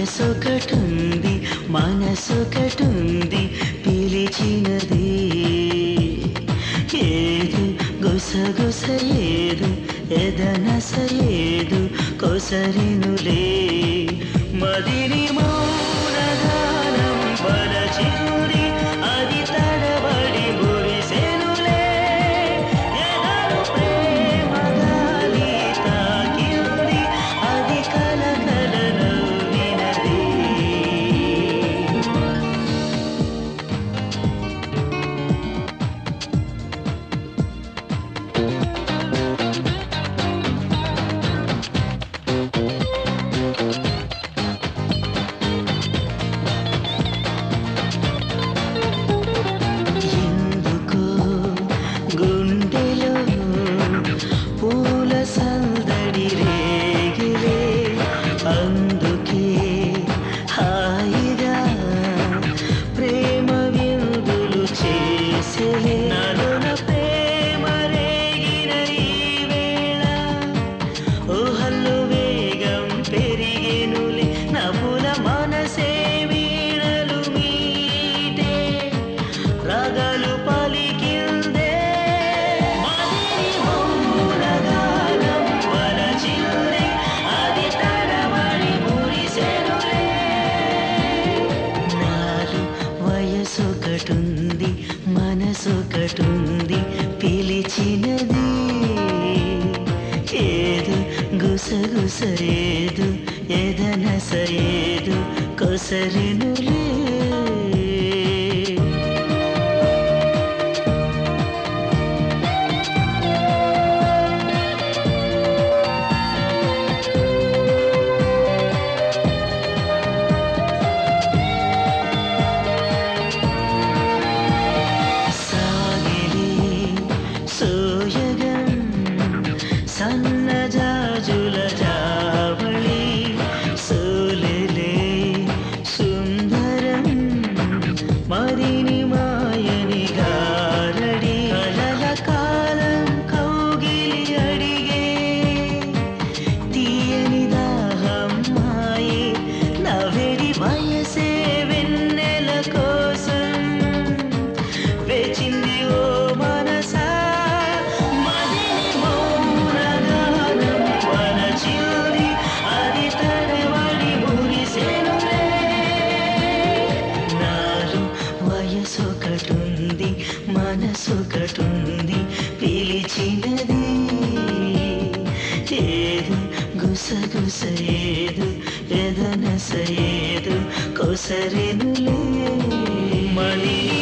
వయసొకటుంది మనసొకటుంది పిలిచినది. ఏదు గుసగుసలేదు ఎదనసలేదు కొసరినులే. మదిని మా గడిచినది ఏదు గుసగుసేదు ఎదనసేదు కొసరినులే. మనసొకటుంది పిలిచినది. ఏదు గుసగుస ఏదు ఎదనస ఏదు మళ్ళీ